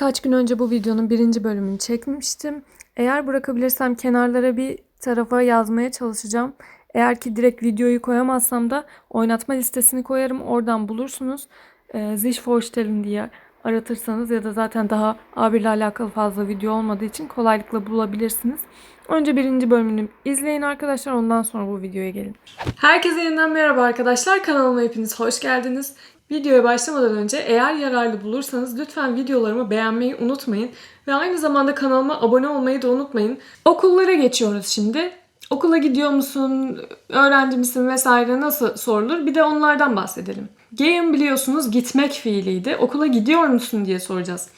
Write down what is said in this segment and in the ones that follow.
Birkaç gün önce bu videonun birinci bölümünü çekmiştim. Eğer bırakabilirsem kenarlara bir tarafa yazmaya çalışacağım. Eğer ki direkt videoyu koyamazsam da oynatma listesini koyarım. Oradan bulursunuz. Ee, Sich vorstellen diye aratırsanız ya da zaten daha A1 ile alakalı fazla video olmadığı için kolaylıkla bulabilirsiniz. Önce birinci bölümünü izleyin arkadaşlar. Ondan sonra bu videoya gelin. Herkese yeniden merhaba arkadaşlar. Kanalıma hepiniz hoş geldiniz. Videoya başlamadan önce eğer yararlı bulursanız lütfen videolarımı beğenmeyi unutmayın. Ve aynı zamanda kanalıma abone olmayı da unutmayın. Okullara geçiyoruz şimdi. Okula gidiyor musun, öğrenci misin vesaire nasıl sorulur bir de onlardan bahsedelim. Gehen biliyorsunuz gitmek fiiliydi. Okula gidiyor musun diye soracağız.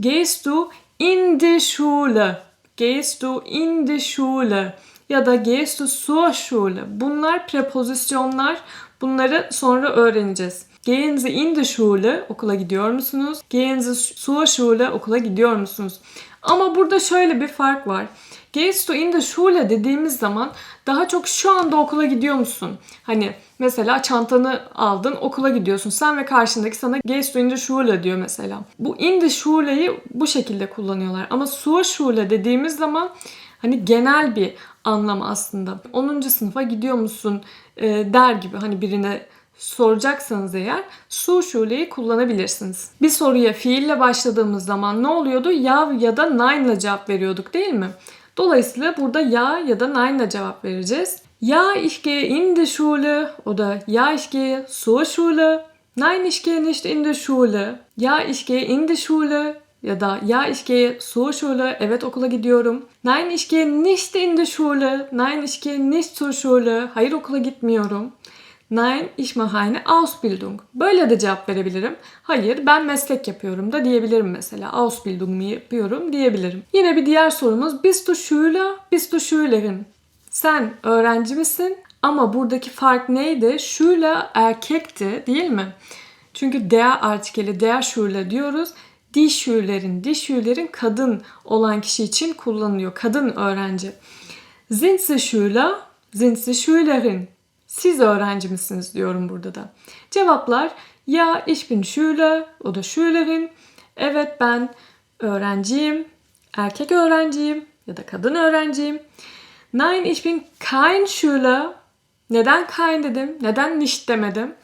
Gehst du in die Schule? Gehst du in die Schule? Ya da gehst du zur Schule? Bunlar prepozisyonlar. Bunları sonra öğreneceğiz. Gehen Sie in die Schule? Okula gidiyor musunuz? Gehen Sie zur Schule? Okula gidiyor musunuz? Ama burada şöyle bir fark var. Gehst du in die Schule dediğimiz zaman daha çok şu anda okula gidiyor musun? Hani mesela çantanı aldın okula gidiyorsun. Sen ve karşındaki sana Gehst du in die Schule diyor mesela. Bu in die Schule'yi bu şekilde kullanıyorlar. Ama zur Schule dediğimiz zaman hani genel bir anlam aslında. 10. sınıfa gidiyor musun e, der gibi hani birine soracaksanız eğer su şuleyi kullanabilirsiniz. Bir soruya fiille başladığımız zaman ne oluyordu? Ya ya da nein ile cevap veriyorduk değil mi? Dolayısıyla burada ya ya da nein ile cevap vereceğiz. Ja, ich gehe in die Schule oder ja, ich gehe zur Schule. Nein, ich gehe nicht in die Schule. Ja, ich gehe in die Schule ya da ja, ich gehe zur Schule. Evet okula gidiyorum. Nein, ich gehe nicht in die Schule. Nein, ich gehe nicht zur Schule. Hayır okula gitmiyorum. Nein, ich mache eine Ausbildung. Böyle de cevap verebilirim. Hayır, ben meslek yapıyorum da diyebilirim mesela. Ausbildung mu yapıyorum diyebilirim. Yine bir diğer sorumuz. Bist du Schüler, bist du Schülerin? Sen öğrenci misin? Ama buradaki fark neydi? Schüler erkekti değil mi? Çünkü der artikeli der Schüler diyoruz. Die Schülerin, die Schülerin kadın olan kişi için kullanılıyor. Kadın öğrenci. Sind Sie Schüler? Sind Sie Schülerin? Siz öğrenci misiniz diyorum burada da. Cevaplar ya ich bin Schüler o da Schülerin. Evet ben öğrenciyim. Erkek öğrenciyim ya da kadın öğrenciyim. Nein ich bin kein Schüler. Neden kein dedim? Neden nicht demedim?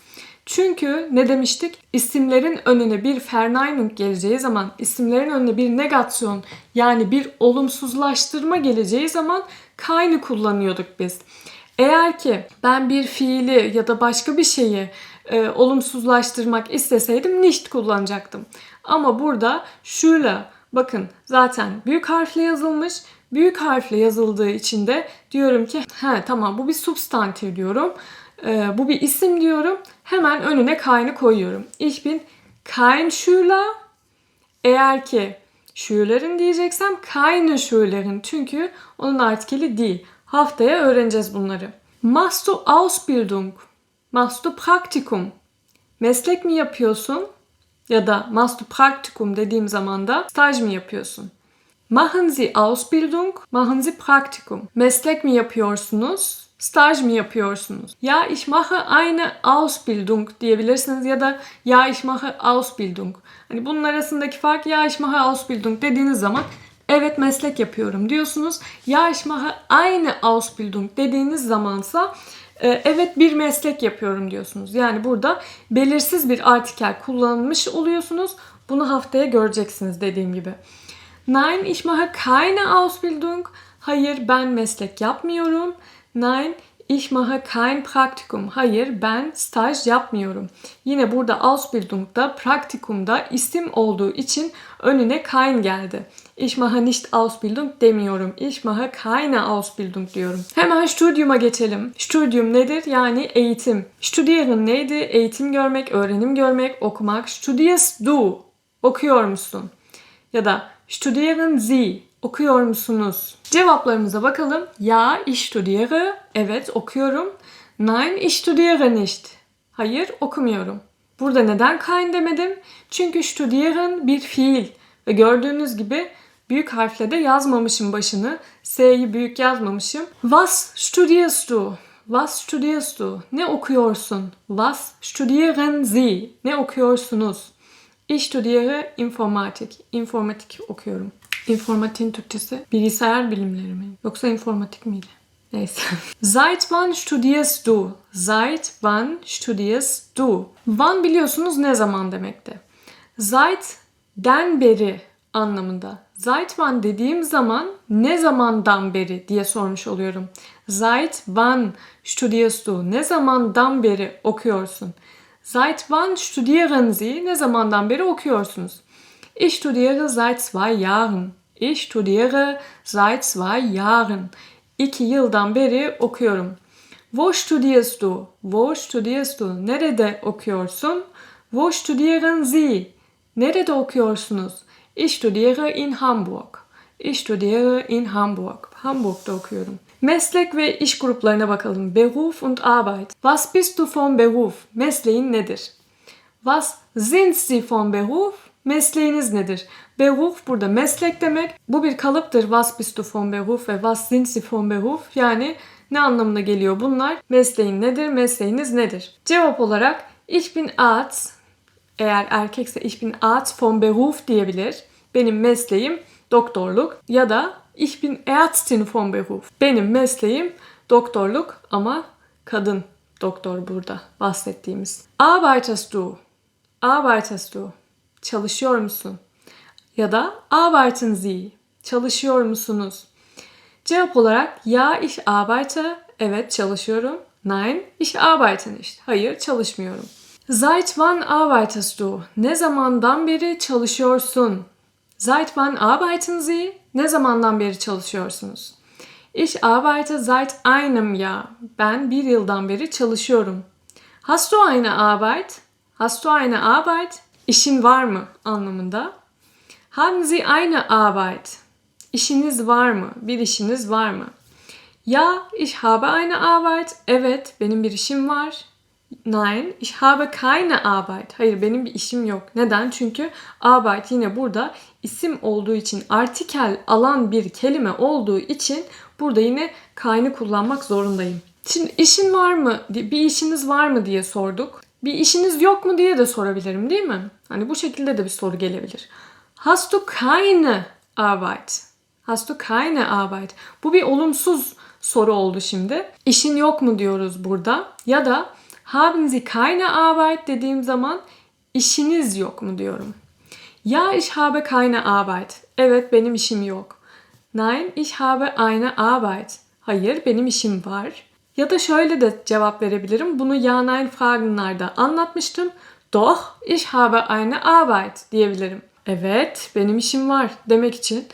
Çünkü ne demiştik? İsimlerin önüne bir Verneinung geleceği zaman, isimlerin önüne bir negasyon yani bir olumsuzlaştırma geleceği zaman kein'i kullanıyorduk biz. Eğer ki ben bir fiili ya da başka bir şeyi e, olumsuzlaştırmak isteseydim nicht kullanacaktım. Ama burada şöyle bakın zaten büyük harfle yazılmış. Büyük harfle yazıldığı için de diyorum ki he tamam bu bir substantif diyorum. E, bu bir isim diyorum. Hemen önüne kayını koyuyorum. Ich bin kein Schüler. Eğer ki Schüler'in diyeceksem keine Schüler'in. Çünkü onun artikeli değil. Haftaya öğreneceğiz bunları. Machst du Ausbildung? Machst du Praktikum? Meslek mi yapıyorsun? Ya da machst du Praktikum dediğim zaman da staj mı yapıyorsun? Machen Sie Ausbildung? Machen Sie Praktikum? Meslek mi yapıyorsunuz? Staj mı yapıyorsunuz? Ya ich mache eine Ausbildung diyebilirsiniz ya da ya ich mache Ausbildung. Hani bunun arasındaki fark ya ich mache Ausbildung dediğiniz zaman evet meslek yapıyorum diyorsunuz. Ya ich mache eine Ausbildung dediğiniz zamansa e, evet bir meslek yapıyorum diyorsunuz. Yani burada belirsiz bir artikel kullanmış oluyorsunuz. Bunu haftaya göreceksiniz dediğim gibi. Nein, ich mache keine Ausbildung. Hayır ben meslek yapmıyorum. Nein, ich mache kein Praktikum. Hayır ben staj yapmıyorum. Yine burada Ausbildung'da, Praktikum'da isim olduğu için önüne kein geldi. Ich mache nicht Ausbildung demiyorum. Ich mache keine Ausbildung diyorum. Hemen Studium'a geçelim. Studium nedir? Yani eğitim. Studieren neydi? Eğitim görmek, öğrenim görmek, okumak. Studierst du? Okuyor musun? Ya da Studieren Sie? Okuyor musunuz? Cevaplarımıza bakalım. Ja, ich studiere. Evet, okuyorum. Nein, ich studiere nicht. Hayır, okumuyorum. Burada neden kein demedim? Çünkü studieren bir fiil. Ve gördüğünüz gibi büyük harfle de yazmamışım başını. S'yi büyük yazmamışım. Was studierst du? Was studierst du? Ne okuyorsun? Was studieren Sie? Ne okuyorsunuz? Ich studiere Informatik. İnformatik okuyorum. İnformatiğin Türkçesi bilgisayar bilimleri mi? Yoksa informatik miydi? Neyse. Seit wann studierst du? Seit wann studierst du? Wann biliyorsunuz ne zaman demekti. Seit den beri anlamında. Seit wann dediğim zaman ne zamandan beri diye sormuş oluyorum. Seit wann studierst du? Ne zamandan beri okuyorsun? Seit wann studieren Sie? Ne zamandan beri okuyorsunuz? Ich studiere seit zwei Jahren. Ich studiere seit zwei Jahren. İki yıldan beri okuyorum. Wo studierst du? Wo studierst du? Nerede okuyorsun? Wo studieren Sie? Nerede okuyorsunuz? Ich studiere in Hamburg. Ich studiere in Hamburg. Hamburg'da okuyorum. Meslek ve iş gruplarına bakalım. Beruf und Arbeit. Was bist du von Beruf? Mesleğin nedir? Was sind Sie von Beruf? Mesleğiniz nedir? Beruf burada meslek demek. Bu bir kalıptır. Was bist du von Beruf ve was sind Sie von Beruf? Yani ne anlamına geliyor bunlar? Mesleğin nedir? Mesleğiniz nedir? Cevap olarak Ich bin Arzt. Eğer erkekse Ich bin Arzt von Beruf diyebilir. Benim mesleğim doktorluk ya da Ich bin Ärztin von Beruf. Benim mesleğim doktorluk ama kadın doktor burada bahsettiğimiz. Arbeitest du? Arbeitest du? Çalışıyor musun? Ya da arbeiten Sie? Çalışıyor musunuz? Cevap olarak ja ich arbeite. Evet çalışıyorum. Nein, ich arbeite nicht. Hayır çalışmıyorum. Seit wann arbeitest du? Ne zamandan beri çalışıyorsun? Seit wann arbeiten Sie? Ne zamandan beri çalışıyorsunuz? Ich arbeite seit einem Jahr. Ben bir yıldan beri çalışıyorum. Hast du eine Arbeit? Hast du eine Arbeit? İşin var mı anlamında. Haben Sie eine Arbeit? İşiniz var mı? Bir işiniz var mı? Ja, ich habe eine Arbeit. Evet, benim bir işim var. Nein, ich habe keine Arbeit. Hayır, benim bir işim yok. Neden? Çünkü Arbeit yine burada isim olduğu için, artikel alan bir kelime olduğu için burada yine kayını kullanmak zorundayım. Şimdi işin var mı? Bir işiniz var mı diye sorduk. Bir işiniz yok mu diye de sorabilirim değil mi? Hani bu şekilde de bir soru gelebilir. Hast du keine Arbeit? Hast du keine Arbeit? Bu bir olumsuz soru oldu şimdi. İşin yok mu diyoruz burada. Ya da haben Sie keine Arbeit dediğim zaman işiniz yok mu diyorum. Ja, ich habe keine Arbeit. Evet, benim işim yok. Nein, ich habe eine Arbeit. Hayır, benim işim var. Ya da şöyle de cevap verebilirim. Bunu ja nein Fragen'larda anlatmıştım. Doch, ich habe eine Arbeit diyebilirim. Evet, benim işim var demek için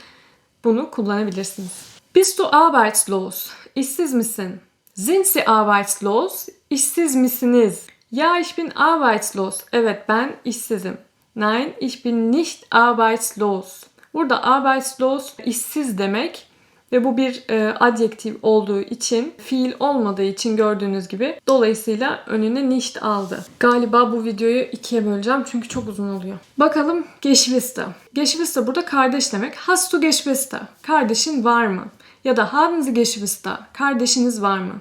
bunu kullanabilirsiniz. Bist du arbeitslos? İşsiz misin? Sind Sie arbeitslos? İşsiz misiniz? Ja, ich bin arbeitslos. Evet, ben işsizim. Nein, ich bin nicht arbeitslos. Burada arbeitslos işsiz demek ve bu bir e, adjektif olduğu için, fiil olmadığı için gördüğünüz gibi dolayısıyla önüne nicht aldı. Galiba bu videoyu ikiye böleceğim çünkü çok uzun oluyor. Bakalım Geschwister. Geschwister burada kardeş demek. Hast du Geschwister? Kardeşin var mı? Ya da haben Sie Geschwister? Kardeşiniz var mı?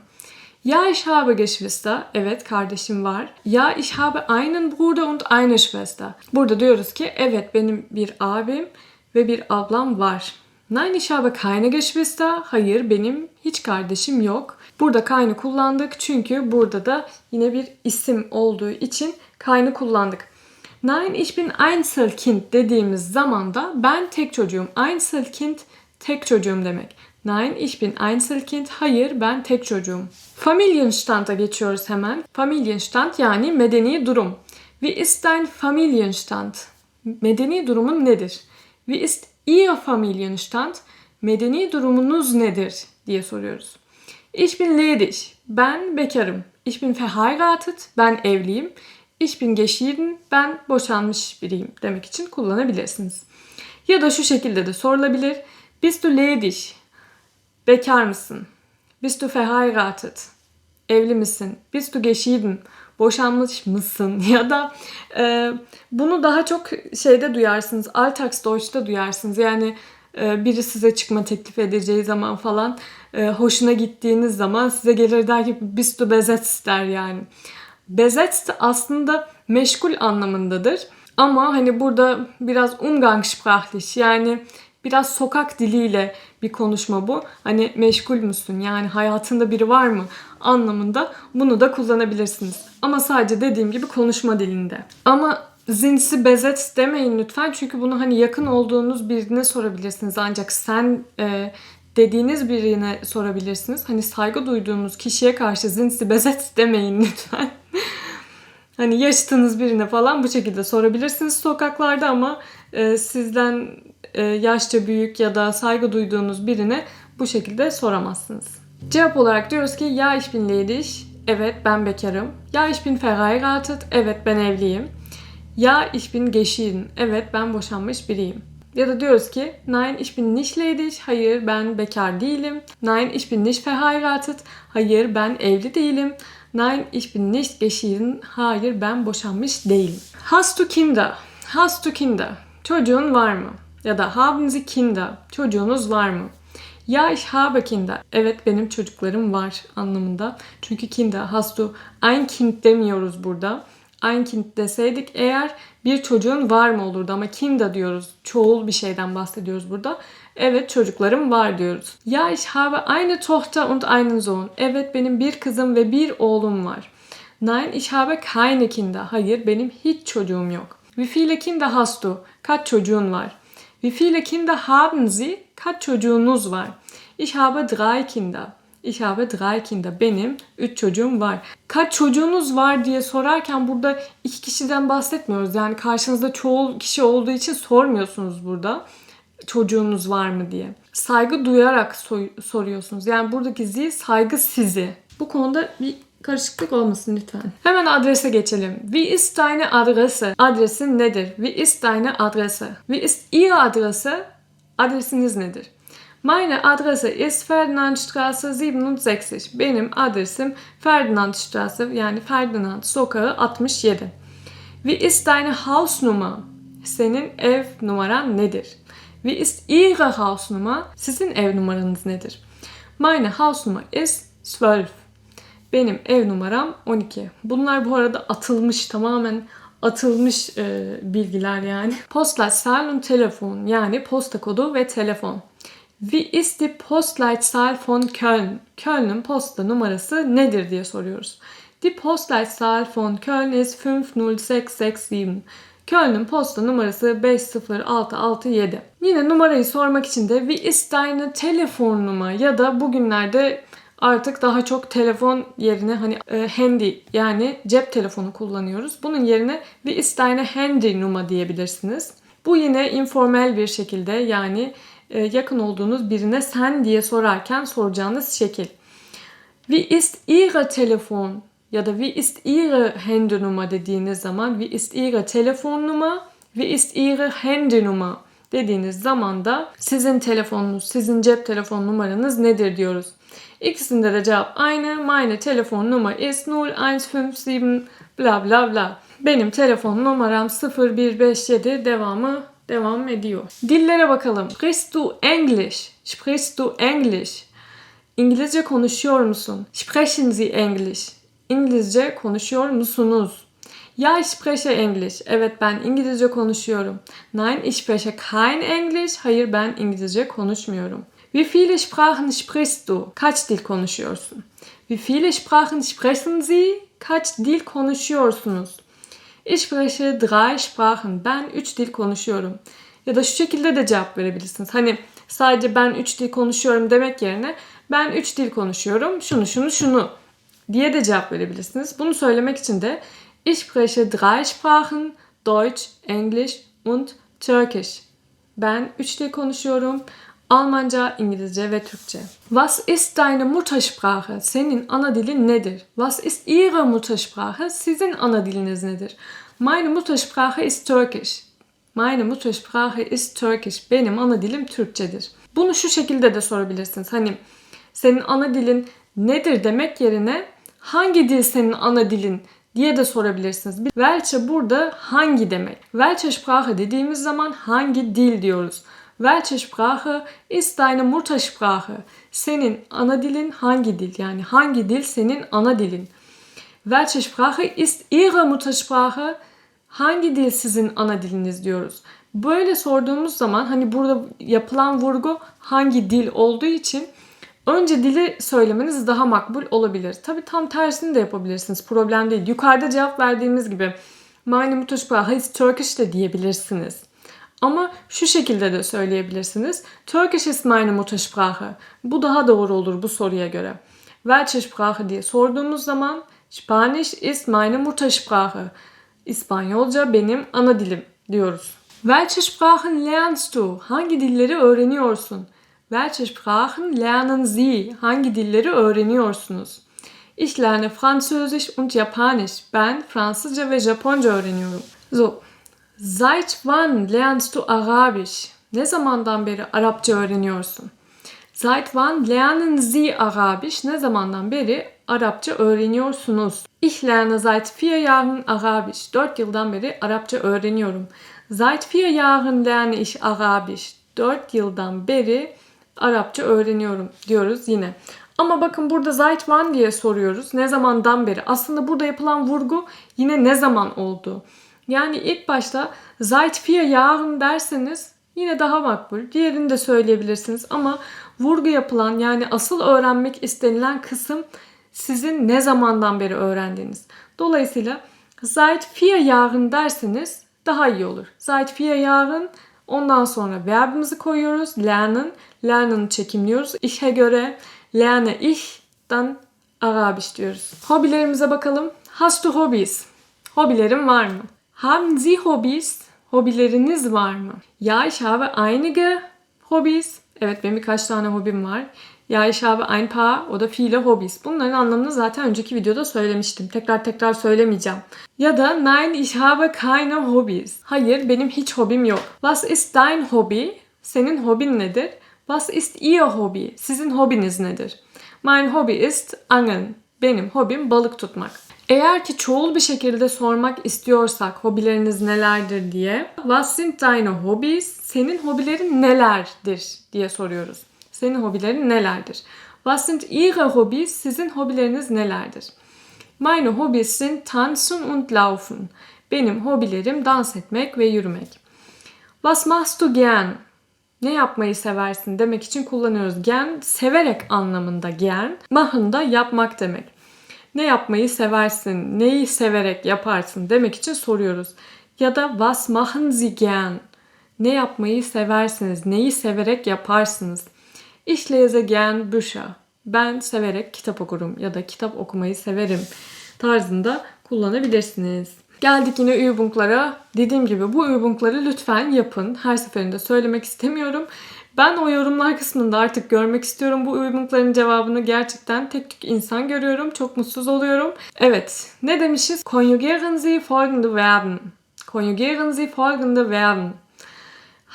Ja, ich habe Geschwister. Evet, kardeşim var. Ja, ich habe einen Bruder und eine Schwester. Burada diyoruz ki evet benim bir abim ve bir ablam var. Nein, ich habe keine Geschwister. Hayır, benim hiç kardeşim yok. Burada kayını kullandık çünkü burada da yine bir isim olduğu için kayını kullandık. Nein, ich bin Einzelkind dediğimiz zaman da ben tek çocuğum. Einzelkind tek çocuğum demek. Nein, ich bin Einzelkind. Hayır, ben tek çocuğum. Familienstand'a geçiyoruz hemen. Familienstand yani medeni durum. Wie ist dein Familienstand? Medeni durumun nedir? Wie ist Ihr Familienstand? Medeni durumunuz nedir? diye soruyoruz. Ich bin ledig. Ben bekarım. Ich bin verheiratet. Ben evliyim. Ich bin geschieden. Ben boşanmış biriyim demek için kullanabilirsiniz. Ya da şu şekilde de sorulabilir. Bist du ledig? Bekar mısın? Bist du verheiratet? Evli misin? Bist du geschieden? Boşanmış mısın? Ya da e, bunu daha çok şeyde duyarsınız. Alltagsdeutsch'ta duyarsınız. Yani e, biri size çıkma teklif edeceği zaman falan e, hoşuna gittiğiniz zaman size gelir der ki bist du besetzt der yani. Besetzt aslında meşgul anlamındadır. Ama hani burada biraz umgangssprachlich yani biraz sokak diliyle bir konuşma bu. Hani meşgul müsün yani hayatında biri var mı anlamında bunu da kullanabilirsiniz. Ama sadece dediğim gibi konuşma dilinde. Ama zinsi bezet demeyin lütfen çünkü bunu hani yakın olduğunuz birine sorabilirsiniz ancak sen e, dediğiniz birine sorabilirsiniz. Hani saygı duyduğunuz kişiye karşı zinsi bezet demeyin lütfen. hani yaşıtınız birine falan bu şekilde sorabilirsiniz sokaklarda ama e, sizden yaşça büyük ya da saygı duyduğunuz birine bu şekilde soramazsınız. Cevap olarak diyoruz ki ya ich bin ledig. Evet ben bekarım. Ya ich bin verheiratet. Evet ben evliyim. Ya ich bin geschieden. Evet ben boşanmış biriyim. Ya da diyoruz ki Nein ich bin nicht ledig. Hayır ben bekar değilim. Nein ich bin nicht verheiratet. Hayır ben evli değilim. Nein ich bin nicht geschieden. Hayır ben boşanmış değilim. Hast du Kinder? Hast du Kinder? Çocuğun var mı? Ya da haben Sie Kinder? Çocuğunuz var mı? Ya ich habe Kinder. Evet benim çocuklarım var anlamında. Çünkü Kinder, hast du ein Kind demiyoruz burada. Ein Kind deseydik eğer bir çocuğun var mı olurdu ama Kinder diyoruz. Çoğul bir şeyden bahsediyoruz burada. Evet çocuklarım var diyoruz. Ya ich habe eine Tochter und einen Sohn. Evet benim bir kızım ve bir oğlum var. Nein ich habe keine Kinder. Hayır benim hiç çocuğum yok. Wie viele Kinder hast du? Kaç çocuğun var? Wie viele Kinder haben Sie? Kaç çocuğunuz var? Ich habe drei Kinder. Ich habe drei Kinder. Benim üç çocuğum var. Kaç çocuğunuz var diye sorarken burada iki kişiden bahsetmiyoruz. Yani karşınızda çoğu kişi olduğu için sormuyorsunuz burada çocuğunuz var mı diye. Saygı duyarak soruyorsunuz. Yani buradaki zil saygı sizi. Bu konuda bir karışıklık olmasın lütfen. Hemen adrese geçelim. Wie ist deine Adresse? Adresin nedir? Wie ist deine Adresse? Wie ist Ihre Adresse? Adresiniz nedir? Meine Adresse ist Ferdinandstraße 67. Benim adresim Ferdinandstraße yani Ferdinand sokağı 67. Wie ist deine Hausnummer? Senin ev numaran nedir? Wie ist Ihre Hausnummer? Sizin ev numaranız nedir? Meine Hausnummer ist 12. Benim ev numaram 12. Bunlar bu arada atılmış tamamen atılmış e, bilgiler yani. Postleitzahl und Telefon yani posta kodu ve telefon. Wie ist die Postleitzahl von Köln? Köln'ün posta numarası nedir diye soruyoruz. Die Postleitzahl von Köln ist 50667. Köln'ün posta numarası 50667. Yine numarayı sormak için de Wie ist deine Telefonnummer ya da bugünlerde artık daha çok telefon yerine hani e, handy yani cep telefonu kullanıyoruz. Bunun yerine Wie ist deine Handynummer diyebilirsiniz. Bu yine informal bir şekilde yani e, yakın olduğunuz birine sen diye sorarken soracağınız şekil. Wie ist Ihre Telefon ya da Wie ist Ihre Handynummer dediğiniz zaman Wie ist Ihre Telefonnummer, Wie ist Ihre Handynummer dediğiniz zaman da sizin telefonunuz, sizin cep telefon numaranız nedir diyoruz. İkisinde de cevap aynı. Meine telefon numara ist 0157 bla bla bla. Benim telefon numaram 0157 devamı devam ediyor. Dillere bakalım. Sprichst du English? Sprichst du English? İngilizce konuşuyor musun? Sprechen Sie English? İngilizce konuşuyor musunuz? Ja, ich spreche English. Evet ben İngilizce konuşuyorum. Nein, ich spreche kein English. Hayır ben İngilizce konuşmuyorum. Wie viele Sprachen sprichst du? Kaç dil konuşuyorsun? Wie viele Sprachen sprechen Sie? Kaç dil konuşuyorsunuz? Ich spreche drei Sprachen. Ben üç dil konuşuyorum. Ya da şu şekilde de cevap verebilirsiniz. Hani sadece ben üç dil konuşuyorum demek yerine ben üç dil konuşuyorum. Şunu şunu şunu diye de cevap verebilirsiniz. Bunu söylemek için de Ich spreche drei Sprachen, Deutsch, Englisch und Türkisch. Ben üç dil konuşuyorum. Almanca, İngilizce ve Türkçe. Was ist deine Muttersprache? Senin ana dilin nedir? Was ist ihre Muttersprache? Sizin ana diliniz nedir? Meine Muttersprache ist Turkish. Meine Muttersprache ist Turkish. Benim ana dilim Türkçedir. Bunu şu şekilde de sorabilirsiniz. Hani senin ana dilin nedir demek yerine hangi dil senin ana dilin diye de sorabilirsiniz. Welche burada hangi demek. Welche Sprache dediğimiz zaman hangi dil diyoruz. Welche Sprache ist deine Muttersprache? Senin ana dilin hangi dil? Yani hangi dil senin ana dilin? Welche Sprache ist ihre Muttersprache? Hangi dil sizin ana diliniz diyoruz. Böyle sorduğumuz zaman hani burada yapılan vurgu hangi dil olduğu için önce dili söylemeniz daha makbul olabilir. Tabi tam tersini de yapabilirsiniz. Problem değil. Yukarıda cevap verdiğimiz gibi meine Muttersprache ist Turkish de diyebilirsiniz. Ama şu şekilde de söyleyebilirsiniz. Turkish is meine Muttersprache. Bu daha doğru olur bu soruya göre. Welche Sprache diye sorduğumuz zaman Spanisch ist meine Muttersprache. İspanyolca benim ana dilim diyoruz. Welche Sprachen lernst du? Hangi dilleri öğreniyorsun? Welche Sprachen lernen Sie? Hangi dilleri öğreniyorsunuz? Ich lerne Französisch und Japanisch. Ben Fransızca ve Japonca öğreniyorum. So. Seit wann lernst du Arabisch? Ne zamandan beri Arapça öğreniyorsun? Seit wann lernen Sie Arabisch? Ne zamandan beri Arapça öğreniyorsunuz? Ich lerne seit vier Jahren Arabisch. 4 yıldan beri Arapça öğreniyorum. Seit vier Jahren lerne ich Arabisch. 4 yıldan beri Arapça öğreniyorum diyoruz yine. Ama bakın burada seit wann diye soruyoruz. Ne zamandan beri? Aslında burada yapılan vurgu yine ne zaman oldu? Yani ilk başta seit vier Jahren derseniz yine daha makbul. Diğerini de söyleyebilirsiniz ama vurgu yapılan yani asıl öğrenmek istenilen kısım sizin ne zamandan beri öğrendiğiniz. Dolayısıyla seit vier Jahren derseniz daha iyi olur. Seit vier Jahren ondan sonra verbimizi koyuyoruz. Lernen. Lernen'ı çekimliyoruz. İşe göre lerne ich'dan Arabisch diyoruz. Hobilerimize bakalım. Hast du Hobbys? Hobilerin var mı? Haben Sie Hobbys? Hobileriniz var mı? Ja, ich habe einige Hobbys. Evet benim birkaç tane hobim var. Ja, ich habe ein paar o da viele Hobbys. Bunların anlamını zaten önceki videoda söylemiştim. Tekrar tekrar söylemeyeceğim. Ya da nein, ich habe keine Hobbys. Hayır, benim hiç hobim yok. Was ist dein Hobby? Senin hobin nedir? Was ist Ihr Hobby? Sizin hobiniz nedir? Mein Hobby ist Angeln. Benim hobim balık tutmak. Eğer ki çoğul bir şekilde sormak istiyorsak hobileriniz nelerdir diye Was sind deine Hobbys? Senin hobilerin nelerdir diye soruyoruz. Senin hobilerin nelerdir? Was sind Ihre Hobbys? Sizin hobileriniz nelerdir? Meine Hobbys sind tanzen und laufen. Benim hobilerim dans etmek ve yürümek. Was machst du gern? Ne yapmayı seversin demek için kullanıyoruz. Gern severek anlamında gern. Machen da yapmak demek. Ne yapmayı seversin? Neyi severek yaparsın demek için soruyoruz. Ya da was machen Sie gern? Ne yapmayı seversiniz? Neyi severek yaparsınız? Ich lese gern Bücher. Ben severek kitap okurum ya da kitap okumayı severim tarzında kullanabilirsiniz. Geldik yine übunglara. Dediğim gibi bu übungları lütfen yapın. Her seferinde söylemek istemiyorum. Ben o yorumlar kısmında artık görmek istiyorum bu übungların cevabını. Gerçekten tek tük insan görüyorum. Çok mutsuz oluyorum. Evet. Ne demişiz? Konjugieren Sie folgende Verben. Konjugieren Sie folgende Verben.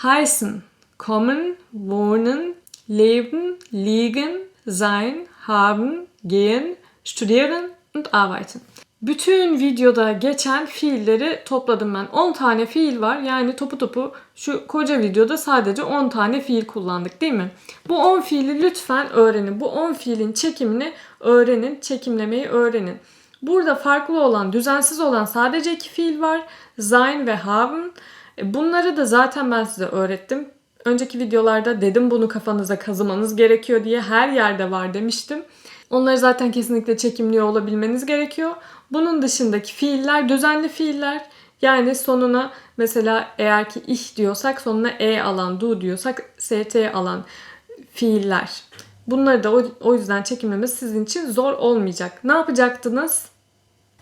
Heißen. Kommen, wohnen, leben, liegen, sein, haben, gehen, studieren und arbeiten. Bütün videoda geçen fiilleri topladım ben. 10 tane fiil var. Yani topu topu şu koca videoda sadece 10 tane fiil kullandık değil mi? Bu 10 fiili lütfen öğrenin. Bu 10 fiilin çekimini öğrenin. Çekimlemeyi öğrenin. Burada farklı olan, düzensiz olan sadece iki fiil var. Sein ve haben. E, Bunları da zaten ben size öğrettim. Önceki videolarda dedim bunu kafanıza kazımanız gerekiyor diye her yerde var demiştim. Onları zaten kesinlikle çekimliyor olabilmeniz gerekiyor. Bunun dışındaki fiiller düzenli fiiller. Yani sonuna mesela eğer ki ih diyorsak sonuna e alan, du diyorsak st alan fiiller. Bunları da o, yüzden çekimlemesi sizin için zor olmayacak. Ne yapacaktınız?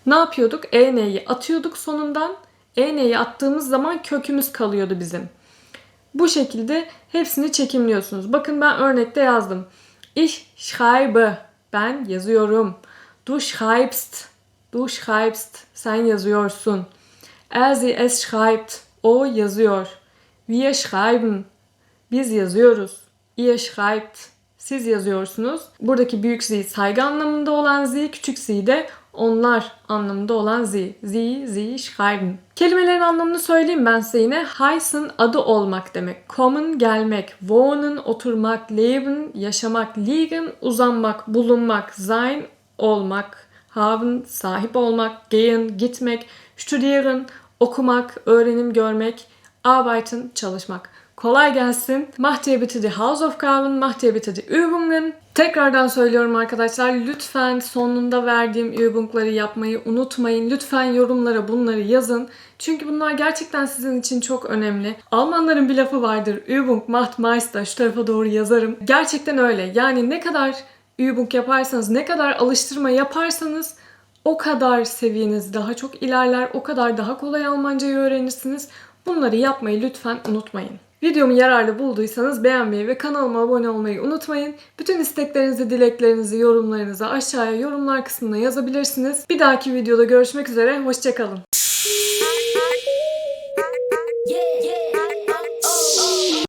Ne yapıyorduk? EN'yi atıyorduk sonundan. EN'yi attığımız zaman kökümüz kalıyordu bizim. Bu şekilde hepsini çekimliyorsunuz. Bakın ben örnekte yazdım. Ich schreibe. Ben yazıyorum. Du schreibst. Du schreibst. Sen yazıyorsun. Er sie es schreibt. O yazıyor. Wir schreiben. Biz yazıyoruz. Ihr schreibt. Siz yazıyorsunuz. Buradaki büyük Z saygı anlamında olan Z, küçük Z de onlar anlamında olan Z. Z, Sie schreiben. Kelimelerin anlamını söyleyeyim ben size yine. Heißen adı olmak demek. Kommen gelmek. Wohnen oturmak. Leben yaşamak. Liegen uzanmak, bulunmak. Sein olmak. Haben sahip olmak. Gehen gitmek. Studieren okumak, öğrenim görmek, arbeiten, çalışmak. Kolay gelsin. Macht ihr bitte die Hausaufgaben, macht ihr bitte die Übungen. Tekrardan söylüyorum arkadaşlar. Lütfen sonunda verdiğim übungları yapmayı unutmayın. Lütfen yorumlara bunları yazın. Çünkü bunlar gerçekten sizin için çok önemli. Almanların bir lafı vardır. Übung macht Meister. Şu tarafa doğru yazarım. Gerçekten öyle. Yani ne kadar e-book yaparsanız, ne kadar alıştırma yaparsanız o kadar seviyeniz daha çok ilerler, o kadar daha kolay Almancayı öğrenirsiniz. Bunları yapmayı lütfen unutmayın. Videomu yararlı bulduysanız beğenmeyi ve kanalıma abone olmayı unutmayın. Bütün isteklerinizi, dileklerinizi, yorumlarınızı aşağıya yorumlar kısmına yazabilirsiniz. Bir dahaki videoda görüşmek üzere, hoşçakalın. Yeah, yeah.